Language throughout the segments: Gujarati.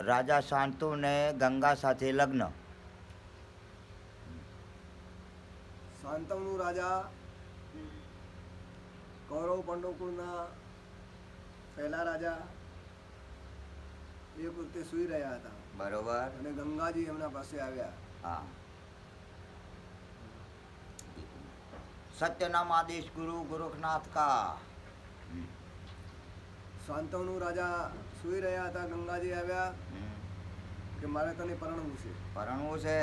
રાજા શાંતુ ને ગંગા સાથે લગ્ન. શાંતવનું રાજા કૌરવ પંડોકુળના પહેલા રાજા એક વખતે સૂઈ રહ્યા હતા. બરોબર. અને ગંગાજી એમના પાસે આવ્યા. હા. સત્યનામ આદેશ ગુરુ ગોરખનાથ કા. શાંતવનું રાજા સૂઈ રહ્યા હતા ગંગાજી આવ્યા કે મારે તને પરણવું છે. પરણવું છે?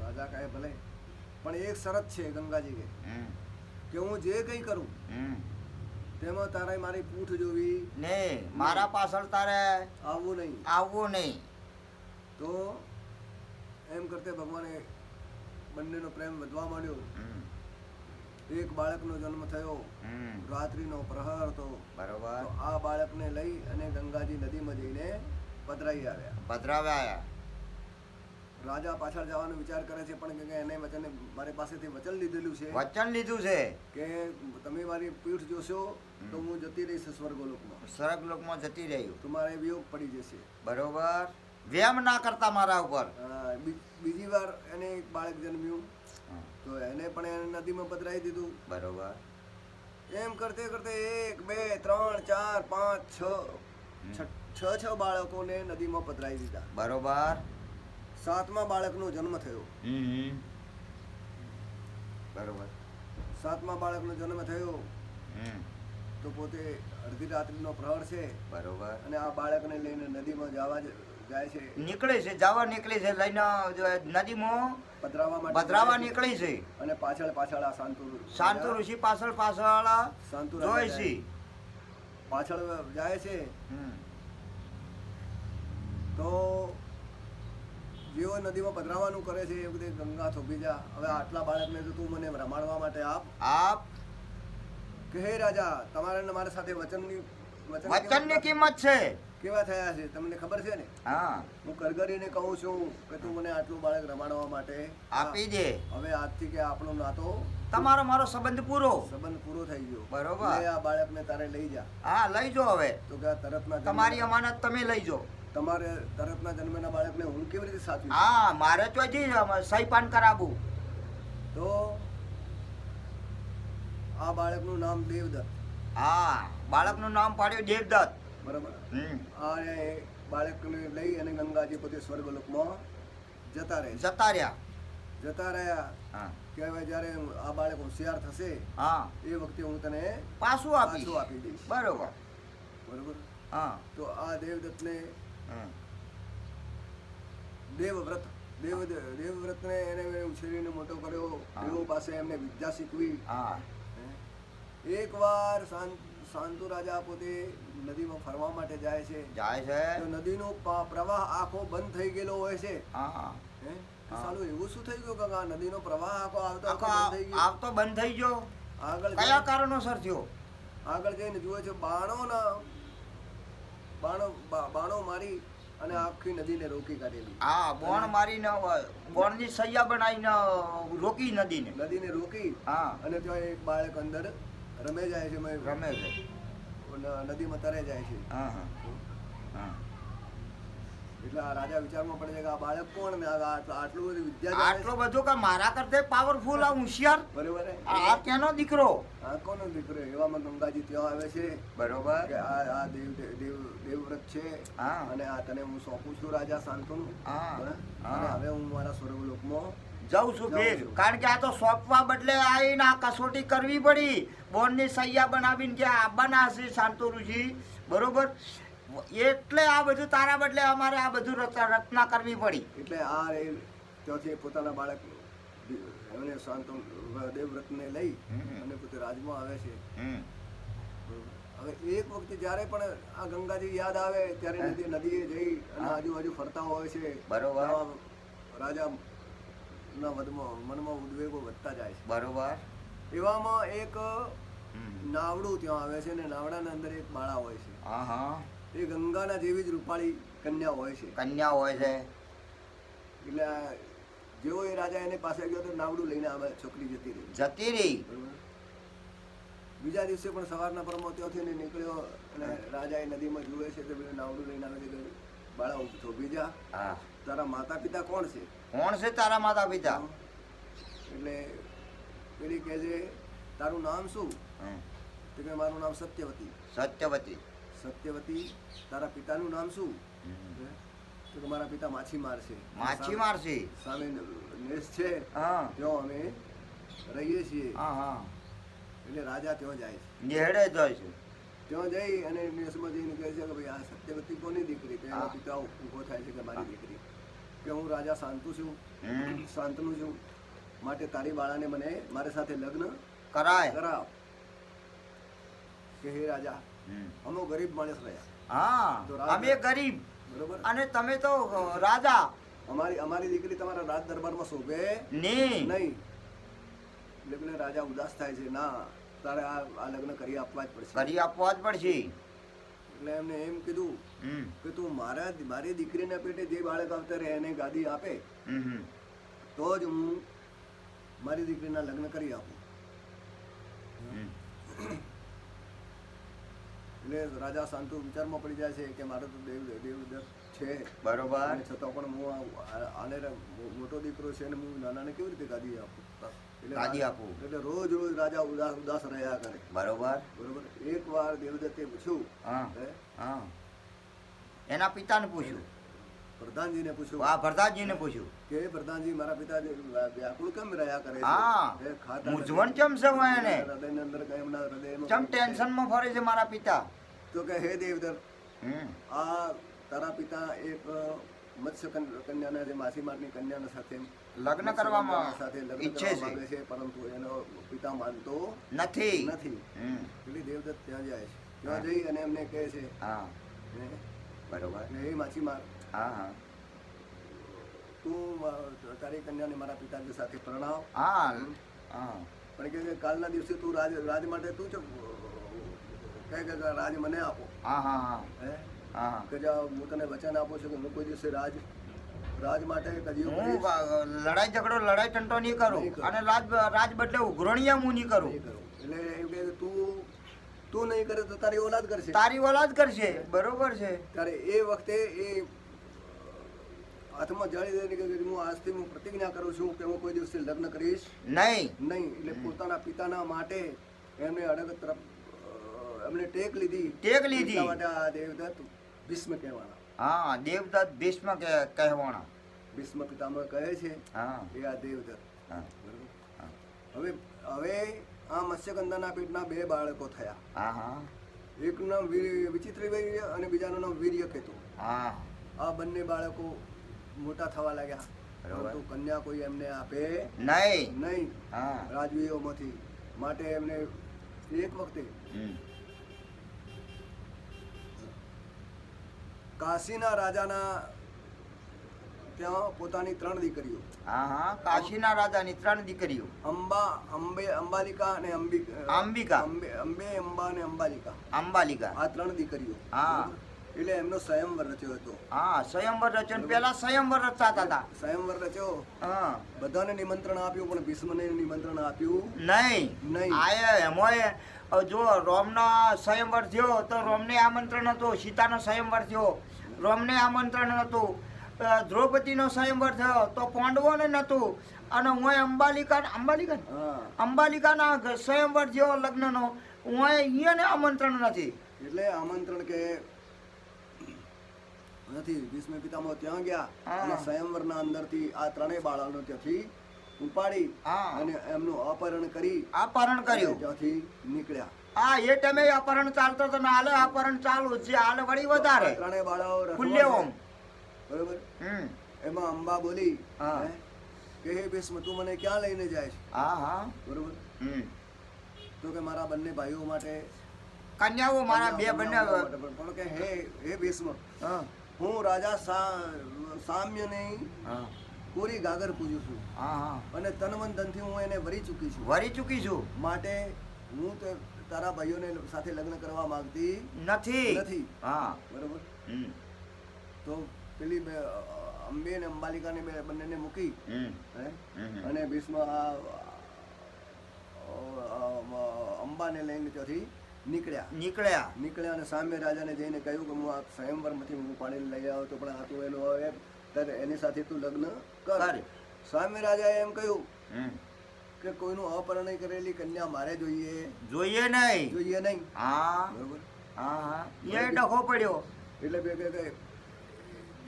રાજા કહે ભલે. પણ એક શરત છે ગંગાજી કે કે હું જે કંઈ કરું તેમાં તારે મારી પૂઠ જોવી. ને મારા પાછળ તારે આવવું નહીં. આવવું નહીં. તો એમ કરતે ભગવાને બંનેનો પ્રેમ વધવા માંડ્યો. એક બાળકનો જન્મ થયો. રાત્રિનો પ્રહર હતો. બરોબર. આ બાળકને લઈ અને ગંગાજી નદીમાં જઈને પધરાઈ આવ્યા. પધરાવ્યા રાજા પાછળ જવાનો વિચાર કરે છે પણ કે એને વચન મારી પાસેથી વચન લીધેલું છે. વચન લીધું છે? કે તમે મારી પીઠ જોશો તો હું જતી રહીશ સ્વર્ગલોકમાં. સ્વર્ગ લોકમાં જતી રહ્યું તમારે મારે વિયોગ પડી જશે. બરોબર. વેમ ના કરતા મારા ઉપર. બીજી વાર એને એક બાળક જન્મ્યું. તો એને પણ એને નદીમાં પધરાવી દીધું. બરોબર. એમ કરતે કરતે એક બે ત્રણ ચાર પાંચ છ છ- છ બાળકોને નદીમાં પધરાવી દીધા. બરોબર. સાતમા બાળકનો જન્મ થયો. બરોબર. સાતમા બાળકનો જન્મ થયો. તો પોતે અડધી રાત્રિનો પ્રહર છે. બરોબર. અને આ બાળકને લઈને નદીમાં જવા જ- નીકળે છે જવા નીકળે છે લઈને નદીમાં પધરાવા. નીકળી છે. અને પાછળ પાછળ આ શાંતુ શાંતુ ઋષિ પાછળ પાછળ શાંતુ જોય છે. પાછળ જાય છે. તો જેઓ નદીમાં પધરાવાનું કરે છે એ વખતે ગંગા થોભી જા. હવે આટલા બાળકને તો તું મને રમાડવા માટે આપ. આપ કે હે રાજા તમારે મારા સાથે વચનની વચનની કિંમત છે. કેવા થયા છે? તમને ખબર છે ને? હા. હું કરગરીને કહું છું કે તું મને આટલું બાળક રમાડવા માટે આપી દે. હવે આજથી કે આપણો નાતો તમારો મારો સંબંધ પૂરો. સંબંધ પૂરો થઈ ગયો. બરોબર. આ બાળકને તારે લઈ જા. હા લઈ જો હવે. તો કે તરતમાં તમારી અમાનત તમે લઈ જો. તમારે તરતના જન્મેના બાળકને હું કેવી રીતે સાચવી હા મારે તો જી સહી પાન કરાવું તો આ બાળકનું નામ દેવદત્ત. હા બાળકનું નામ પાડ્યું દેવદત્ત. બરાબર? અને બાળકને લઈ અને ગંગાજી પોતે સ્વર્ગલોકમાં જતા રહે જતા રહ્યા. જતા રહ્યા. કહેવાય કે જ્યારે આ બાળક હોશિયાર થશે હા. એ વખતે હું તને પાછું આપીશ. પાછું આપી દઈશ. બરોબર. બરોબર? હા. તો આ દેવદત્તને. દેવવ્રત દેવ દેવવ્રતને એને ઉછેરીને મોટો કર્યો. દેવો પાસે એમને વિદ્યા શીખવી. હા. એક વાર શાંતુ રાજા પોતે નદીમાં ફરવા માટે જાય છે. જાય છે? તો નદીનો પ્રવાહ આખો બંધ થઈ ગયેલો હોય છે. હા. હે? સાલું એવું શું થઈ ગયું કે આ નદીનો પ્રવાહ આખો આવતો આવતો બંધ થઈ ગયો? આગળ કયા કારણોસર થયો? આગળ જઈને જુએ છે બાણોના બાણો બાણો મારી અને આખી નદીને રોકી કાઢેલી. હા બોણ મારીને બોણની સૈયા બનાવીને રોકી નદીને. નદીને રોકી હા. અને ત્યાં એક બાળક અંદર રમે જાય છે રમે છે. નદીમાં તરે જાય છે. હા હા. હા. એટલે આ રાજા વિચારમાં પડે છે કે આ બાળક કોણ ને? આટલું આટલું બધું વિદ્યા આટલો બધો કે મારા કરતા પાવરફુલ આ હોશિયાર. બરોબર આ કેનો દીકરો? આ કોનો દીકરો? એવામાં ગંગાજી ત્યાં આવે છે. બરોબર. કે આ આ દેવ દેવ દેવવ્રત છે. હા. અને આ તને હું સોંપું છું રાજા શાંતનું. હા. હા. અને હવે હું મારા સ્વર્ગલોકમાં જાઉં છું ભેજ કારણ કે આ તો સોંપવા બદલે આવીને આ કસોટી કરવી પડી. બોનની સૈયા બનાવીને કે આવવાના હશે શાંતુરુજી. બરોબર? એટલે આ બધું તારા બદલે અમારે આ બધું રચના રચના કરવી પડી. એટલે આ ત્યાંથી પોતાના બાળક એમને શાંત દેવવ્રતને લઈ અને પોતે રાજમાં આવે છે. હવે એક વખતે જ્યારે પણ આ ગંગાજી યાદ આવે ત્યારે. નદીએ જઈ અને આજુબાજુ ફરતા હોય છે. બરોબર. રાજા ના મનમાં મનમાં ઉદ્વેગો વધતા જાય છે. બરોબર? એવામાં એક નાવડું ત્યાં આવે છે અને નાવડાના અંદર એક બાળા હોય છે. હા હા. એ ગંગાના જેવી જ રૂપાળી કન્યા હોય છે. કન્યા હોય છે. એટલે જેવો એ રાજા એની પાસે ગયો તો નાવડું લઈને આવે છોકરી જતી રહી. જતી રહી? બીજા દિવસે પણ સવારના પરમો ત્યાંથી ને નીકળ્યો અને રાજા એ નદીમાં જુએ છે તો નાવડું લઈને આવે છે બાળા ઉઠતો બીજા હા. તારા માતા પિતા કોણ છે? કોણ છે તારા માતા પિતા એટલે પેલી કહે છે તારું નામ શું? તો કે મારું નામ સત્યવતી. સત્યવતી. સત્યવતી તારા પિતાનું નામ શું? તો કે મારા પિતા માછીમાર છે. માછીમાર છે? સામે નેસ છે. હા. ત્યાં અમે રહીએ છીએ. હા હા. એટલે રાજા ત્યાં જાય છે. નેહડે જાય છે. ત્યાં જઈ અને નેસમાં જઈને કહે છે કે ભાઈ આ સત્યવતી કોની દીકરી? તો એના પિતા ઊભો થાય છે કે મારી દીકરી. કે હું રાજા શાંતુ છું શાંતનુ છું. માટે તારી બાળાને મને મારી સાથે લગ્ન કરાય. કરાવ. કે હે રાજા અમે ગરીબ માણસ રહ્યા. હા અમે ગરીબ. બરોબર? અને તમે તો રાજા. અમારી અમારી દીકરી તમારા રાજ દરબારમાં શોભે નહીં. નહીં. એટલે રાજા ઉદાસ થાય છે ના તારે આ આ લગ્ન કરી આપવા જ પડશે. કરી આપવા જ પડશે. એટલે એમને એમ કીધું. કે તું મારા મારી દીકરીના પેટે જે બાળક આવતા રહે એને ગાદી આપે. તો જ હું મારી દીકરીના લગ્ન કરી આપું. એટલે રાજા શાંતુ વિચારમાં પડી જાય છે કે મારે તો દેવ દેવદત્ત છે. બરોબર. છતાં પણ હું આને મોટો દીકરો છે ને હું નાનાને કેવી રીતે ગાદી આપું? એટલે ગાદી આપું. એટલે રોજ રોજ રાજા ઉદાસ ઉદાસ રહ્યા કરે. બરોબર. બરોબર. એક વાર દેવદત્તે પૂછ્યું હા. એના પિતાને પૂછ્યું. પ્રધાનજીને પૂછ્યું. હા પ્રધાનજીને પૂછ્યું. કે "હે પ્રધાનજી મારા પિતા વ્યાકુળ કેમ રહ્યા કરે છે? હા. મૂંઝવણ કેમ છે એને? હૃદયની અંદર એમના હૃદયમાં કેમ ટેન્શનમાં ફરે છે મારા પિતા? તો કે હે દેવદત્ત આ તારા પિતા એક મત્સ્ય કન- કન્યાના જે માછીમારની કન્યાના સાથે લગ્ન કરવામાં સાથે લગ્ન ઈચ્છે છે. છે પરંતુ એનો પિતા માનતો નથી. નથી. એટલે દેવદત્ત ત્યાં જાય છે. ત્યાં જઈ અને એમને કહે છે હા. બરોબર. એ માછીમાર હા હા. તું તારી કન્યાને મારા પિતાજી સાથે પ્રણાવ હા હા. પણ કે કાલના દિવસે તું રાજ રાજ માટે તું કહે કે રાજ મને આપો. હા હા હા. હે? હા કે જો હું તને વચન આપું છું કે હું કોઈ દિવસે રાજ રાજ માટે કદી હું લડાઈ ઝઘડો લડાઈ ટંટો નહીં કરું. અને રાજ રાજ બદલે ઉઘરણીયા હું નહીં કરું. નહીં કરું. એટલે એમ કે તું તું નહીં કરે તો તારી ઓલાદ કરશે. તારી ઓલાદ કરશે. બરોબર છે. ત્યારે એ વખતે એ હાથમાં જાળી દે કે હું આજથી હું પ્રતિજ્ઞા કરું છું કે હું કોઈ દિવસે લગ્ન કરીશ. નહીં. નહીં. એટલે પોતાના પિતાના માટે એમને અડગ તરફ અ, એમને ટેક લીધી. ટેક લીધી. આ દેવદત્ત ભીષ્મ કહેવાના. હા દેવદત્ત ભીષ્મ કહેવાના. કહેવાણા ભીષ્મ પિતામહ કહે છે હા. એ આ દેવદત્ત? હવે હવે આ મત્સ્યગંધાના પેટના બે બાળકો થયા. હા હા. એકનું નામ વિચિત્ર વીર્ય અને બીજાનું નામ વીર્ય કેતુ હા. આ બંને બાળકો મોટા થવા લાગ્યા. પરંતુ કન્યા કોઈ એમને આપે નહીં. નહીં. હા. રાજવીઓમાંથી. માટે એમને એક વખતે કાશીના રાજાના ત્યાં પોતાની ત્રણ દીકરીઓ. હા હા કાશીના રાજાની ત્રણ દીકરીઓ. અંબા અંબે અંબાલિકા અને અંબિકા અંબિકા. અંબે અંબે અને અંબાલિકા. અંબાલિકા. આ ત્રણ દીકરીઓ. હા. એટલે એમનો સ્વયંવર રચ્યો હતો. હા સ્વયંવર રચ્યો પેલા સ્વયંવર રચતા હતા સ્વયંવર રચ્યો. હા. બધાને નિમંત્રણ આપ્યું પણ ભીષ્મને નિમંત્રણ આપ્યું નહીં. નહીં. આયા એમાંય જો રોમનો સ્વયંવર થયો તો રોમને આમંત્રણ હતો સીતાનો સ્વયંવર થયો. રોમને આમંત્રણ નહોતું. દ્રૌપદીનો સ્વયંવર થયો તો પાંડવોને નહોતું. અને હું અંબાલિકા અંબાલિકા અંબાલિકાના? સ્વયંવર જેવો લગ્નનો હું અહીંયાને આમંત્રણ નથી. એટલે આમંત્રણ કે નથી ભીષ્મ પિતામહ ત્યાં ગયા અને સ્વયંવરના અંદરથી આ ત્રણેય બાળકો ત્યાંથી ઉપાડી અને એમનું અપહરણ કરી અપહરણ કર્યું. ત્યાંથી નીકળ્યા. હા એ ટાઈમે અપહરણ ચાલતો હતો ને હાલે અપહરણ ચાલુ છે. હાલે વળી વધારે. ત્રણે બાળાઓ ખુલ્લે ઓમ બરોબર? હમ. એમાં અંબા બોલી હા. કે હે ભીષ્મ તું મને ક્યાં લઈને જાય છે? હા હા. બરોબર? હમ. તો કે મારા બંને ભાઈઓ માટે કન્યાઓ મારા બે બંને પણ કે હે હે ભીષ્મ હા. હું રાજા સામ્ય નહીં હા. પૂરી ગાગર પૂજું છું. હા હા. અને તનમન ધનથી હું એને વરી ચૂકી છું. વરી ચૂકી છું. માટે હું તો તારા ભાઈઓને સાથે લગ્ન કરવા માંગતી નથી. નથી. હા. બરોબર? તો પેલી અંબે ને અંબાલિકાને બે બંનેને મૂકી. અને ભીષ્મ આ અંબાને લઈને ત્યાંથી નીકળ્યા. નીકળ્યા. નીકળ્યા અને સામે રાજાને જઈને કહ્યું કે હું આ સ્વયંવરમાંથી હું પાણી લઈ આવ્યો તો પણ આ તું એનો હવે તારે એની સાથે તું લગ્ન કર. સ્વામી રાજાએ એમ કહ્યું. કે કોઈનું અપહરણ કરેલી કન્યા મારે જોઈએ. જોઈએ નહીં. જોઈએ નહીં. હા. બરોબર? હા હા. એ ડખો પડ્યો. એટલે બે બે કે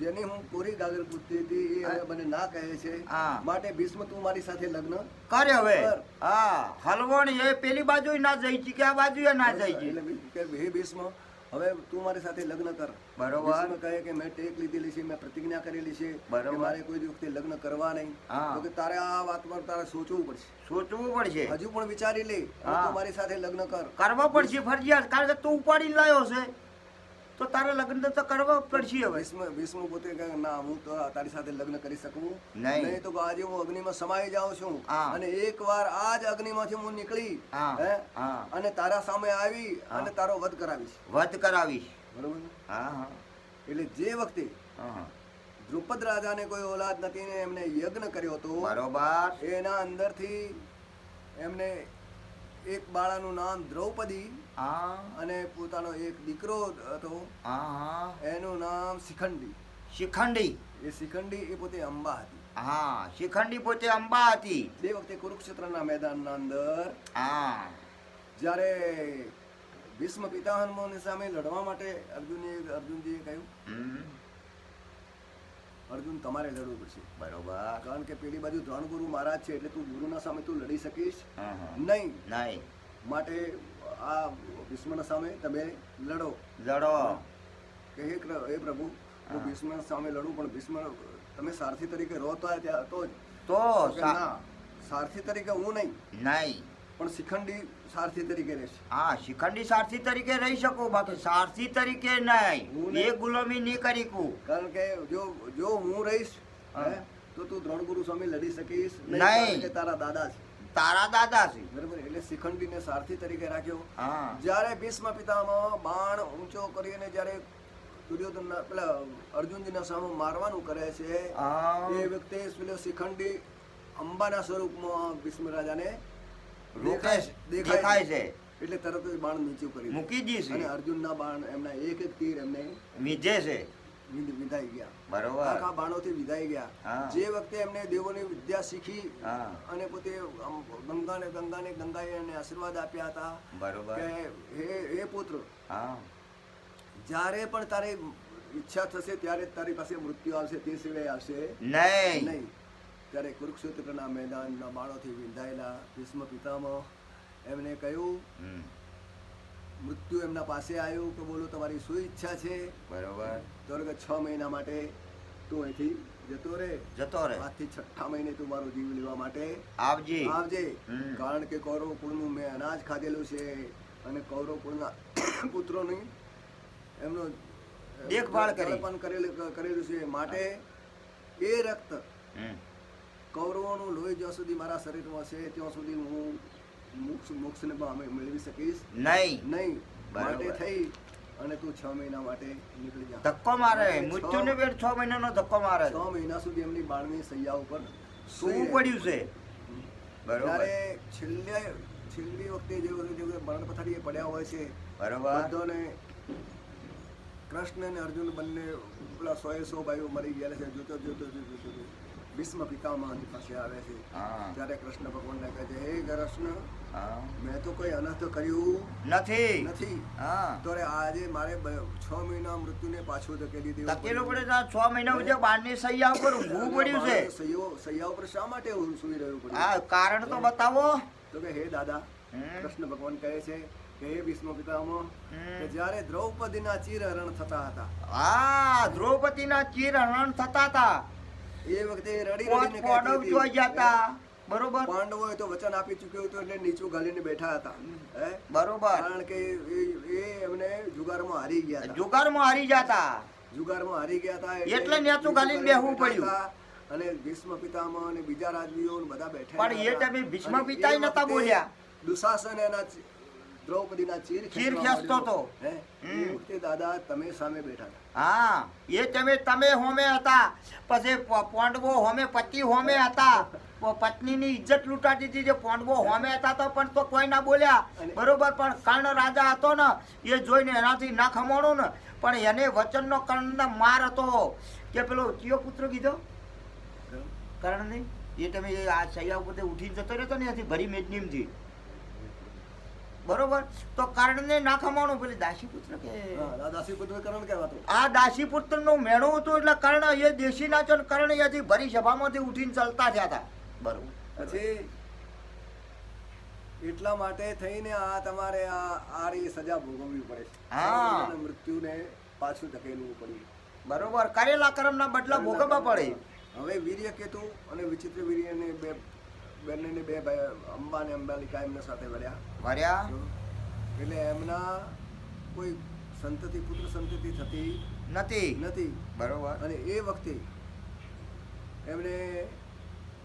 જેની હું પૂરી ગાગર પૂછતી હતી એ મને ના કહે છે. હા. માટે ભીષ્મ તું મારી સાથે લગ્ન કર હવે. હા. હલવણ એ પેલી બાજુ ના જઈ છે કે આ બાજુ ના જઈ છે એટલે ભીષ્મ હવે તું મારી સાથે લગ્ન કર. બરોબર. કહે કે મેં ટેક લીધેલી છે મેં પ્રતિજ્ઞા કરેલી છે બરોબર. મારે કોઈ વખતે લગ્ન કરવા નહીં. તો કે તારે આ વાત પર તારે સોચવું પડશે. સોચવું પડશે? હજુ પણ વિચારી લે. મારી સાથે લગ્ન કર. કરવા પડશે ફરજિયાત. કારણ કે તું ઉપાડી લાયો છે. તો તારે લગ્ન તો કરવા પડશે હવે. વિષ્ણુ વિષ્ણુ પોતે કહે ના હું તો તારી સાથે લગ્ન કરી શકું. નહીં. નહીં તો આજે હું અગ્નિમાં સમાઈ જાઉં છું. અને એકવાર આ જ અગ્નિમાંથી હું નીકળી હે? અને તારા સામે આવી અને તારો વધ કરાવીશ. વધ કરાવીશ. બરોબર હા હા. એટલે જે વખતે હા દ્રુપદ રાજાને કોઈ ઓલાદ નથી ને એમને યજ્ઞ કર્યો હતો બરોબર. એના અંદરથી એમને એક બાળાનું નામ દ્રૌપદી હા અને પોતાનો એક દીકરો હતો. હા હા. એનું નામ શિખંડી. શિખંડી? એ શિખંડી એ પોતે અંબા હતી. હા શિખંડી પોતે અંબા હતી. બે વખતે કુરુક્ષેત્રના મેદાનના અંદર હા. જ્યારે ભીષ્મ પિતામહની સામે લડવા માટે અર્જુને અર્જુનજીએ કહ્યું અર્જુન તમારે લડવું પડશે. બરોબર. કારણ કે પેલી બાજુ દ્રોણ ગુરુ મહારાજ છે એટલે તું ગુરુના સામે તું લડી શકીશ. નહીં. નહીં. માટે આ ભીષ્મના સામે તમે લડો. લડો. કે હે હે પ્રભુ હું ભીષ્મ સામે લડું પણ ભીષ્મ તમે સારથી તરીકે રહો તો ત્યાં તો તો સારથી તરીકે હું નહીં. નહીં. પણ શિખંડી સારથી તરીકે રહેશે. હા શિખંડી સારથી તરીકે રહી શકો બાકી સારથી તરીકે નહીં. એ ગુલામી નહીં કરી કારણ કે જો જો હું રહીશ તો તું દ્રોણ ગુરુ સામે લડી શકીશ નહીં. તારા દાદા છે. તારા દાદાજી બરાબર એટલે શિખંડીને સારથી તરીકે રાખ્યો. જ્યારે ભીષ્મ પિતામાં બાણ ઊંચો કરીને જ્યારે દુર્યોધનના પેલા અર્જુનજીના સામે મારવાનું કરે છે. એ વખતે પેલો શિખંડી અંબાના સ્વરૂપમાં ભીષ્મ રાજાને દેખાય છે, છે એટલે તરત જ બાણ નીચું કરી. મૂકી દીધી અને અર્જુનના બાણ એમના એક એક તીર એમને વીજે છે. વિધાઈ ગયા. બરોબર. આખા બાણોથી વિધાઈ ગયા. જે વખતે એમને દેવોની વિદ્યા શીખી અને પોતે ગંગાને ગંગાને ગંગાએ એને આશીર્વાદ આપ્યા હતા બરોબર. કે હે હે પુત્ર જ્યારે પણ તારી ઈચ્છા થશે ત્યારે તારી પાસે મૃત્યુ આવશે તે સિવાય આવશે નહીં. નહીં. ત્યારે કુરુક્ષેત્રના મેદાનના બાળોથી વિંધાયેલા ભીષ્મ પિતામહ એમને કહ્યું મૃત્યુ એમના પાસે આવ્યું કે બોલો તમારી શું ઈચ્છા છે? બરોબર. તો કે છ મહિના માટે તું અહીંથી જતો રે જતો રે આજથી છઠ્ઠા મહિને તું મારો જીવ લેવા માટે આવજે. આવજે. કારણ કે કૌરવ કુળનું મેં અનાજ ખાધેલું છે અને કૌરવ કુળના પુત્રોની એમનો દેખભાળ કરી. કરેલું છે. માટે એ રક્ત કૌરવોનું લોહી જ્યાં સુધી મારા શરીરમાં છે ત્યાં સુધી હું મોક્ષ મોક્ષને અમે મેળવી શકીશ. નહીં. નહીં. માટે થઈ અને તું છ મહિના માટે નીકળી જા. ધક્કો મારે. મૃત્યુને બેર છ મહિનાનો ધક્કો મારે. છ મહિના સુધી એમની બાળની સૈયા ઉપર શું પડ્યું છે? બરોબર. છેલ્લે છેલ્લી વખતે જે વખતે જે મરણ પથારીએ પડ્યા હોય છે બરોબર. બધાને કૃષ્ણ અને અર્જુન બંને પેલા સો એ સો ભાઈઓ મરી ગયા છે. જોતો જોતો જોતો જોતો ભીષ્મ પિતામહની પાસે આવે છે. ત્યારે કૃષ્ણ ભગવાનને કહે છે હે કૃષ્ણ મેં તો કોઈ અનર્થ કર્યું નથી. નથી. તો આજે મારે છ મહિના મૃત્યુને પાછું ધકેલી દેવું ધકેલું પડે તો છ મહિના ઉજે બારની સૈયા ઉપર ઊંઘવું પડ્યું છે. સૈયા ઉપર શા માટે હું સુઈ રહ્યું પડ્યું? હા કારણ તો બતાવો. તો કે હે દાદા કૃષ્ણ ભગવાન કહે છે કે હે ભીષ્મ પિતામહ. કે જ્યારે દ્રૌપદીના ચીરહરણ થતા હતા. હા દ્રૌપદીના ચીર હરણ થતા હતા. એ વખતે રડી પોત રડીને પોડવ જોઈ હતી, જતા. બરોબર? પાંડવોએ તો વચન આપી ચૂક્યો હતો એટલે નીચું ગાલીને બેઠા હતા. હે? બરોબર. કારણ કે એ- એમને જુગારમાં હારી ગયા હતા. જુગારમાં હારી જતા. જુગારમાં હારી ગયા હતા એટલે નીચું ગાલીને બેહવું પડ્યું. અને ભીષ્મ પિતામહ અને બીજા રાજવીઓ બધા બેઠા પણ એ ટાઈમે ભીષ્મ અને નતા બોલ્યા. દુશાસન એના દ્રૌપદીના ચીર ચીર ખેંચતો હતો. હે? એ હમ. વખતે દાદા તમે સામે બેઠા હા એ તમે તમે હોમે હતા. પછી પોંડવો હોમે પતિ હોમે હતા. પત્નીની ઇજ્જત લૂંટાતી હતી. જે પોંડવો હોમે હતા તો પણ તો કોઈ ના બોલ્યા. બરોબર પણ કર્ણ રાજા હતો ને એ જોઈને એનાથી ના ખમાણું ને પણ એને વચનનો કર્ણનો માર હતો. કે પેલો કયો પુત્ર કીધો? કર્ણ? નહીં એ તમે આ સૈયા ઉપર ઉઠી જતો રહ્યો ને ત્યાંથી ભરી મેજનીમથી બરોબર? તો કર્ણને ના ખમાણો પેલી દાસી પુત્ર કે દાસી પુત્ર કરણ કહેવાતો. આ દાસી પુત્ર નો મેળો હતો એટલે કર્ણ એ દેશી નાચો ને કર્ણ અહીંયાથી ભરી સભામાંથી ઉઠીને ચાલતા થયા હતા. બરોબર. પછી એટલા માટે થઈને આ તમારે આ આરી સજા ભોગવવી પડે હા. મૃત્યુને પાછું ધકેલવું પડ્યું બરોબર. કરેલા કર્મના બદલા ભોગવવા પડે. હવે વીર્ય કેતુ અને વિચિત્ર વીર્યને બે બંનેને બે ભાઈ અંબા ને અંબાલિકા એમના સાથે વળ્યા. વર્યા એટલે એમના કોઈ સંતતિ પુત્ર સંતતિ થતી નથી. નથી. બરોબર. અને એ વખતે એમને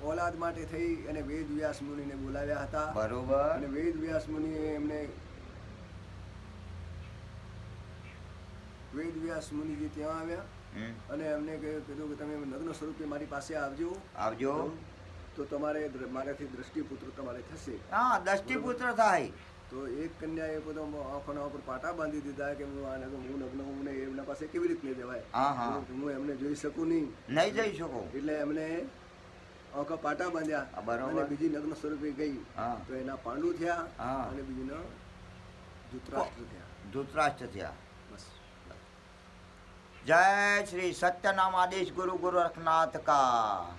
ઓલાદ માટે થઈ અને વેદ વ્યાસ મુનિને બોલાવ્યા હતા. બરોબર. અને વેદ વ્યાસ મુનિએ એમને વેદ વ્યાસ મુનિજી ત્યાં આવ્યા. અને એમને કહ્યું કીધું કે તમે નગ્ન સ્વરૂપે મારી પાસે આવજો. આવજો. તો તમારે મારાથી દ્રષ્ટિપુત્ર તમારે થશે. હા દ્રષ્ટિપુત્ર થાય. તો એક કન્યાએ પોતો આંખોના ઉપર પાટા બાંધી દીધા કે હું આને તો હું નગ્ન હું એમના પાસે કેવી રીતે જવાય? હા, એમને જોઈ શકું નહીં. નહીં જઈ શકું. એટલે એમને આંખો પાટા બાંધ્યા. અને બીજી નગ્ન સ્વરૂપે ગઈ. તો એના પાંડુ થયા અને બીજીનો ધૂતરાષ્ટ્ર થયા. ધૂતરાષ્ટ્ર થયા. બસ. જય શ્રી સત્યનામ આદેશ ગુરુ ગોરખનાથ કા.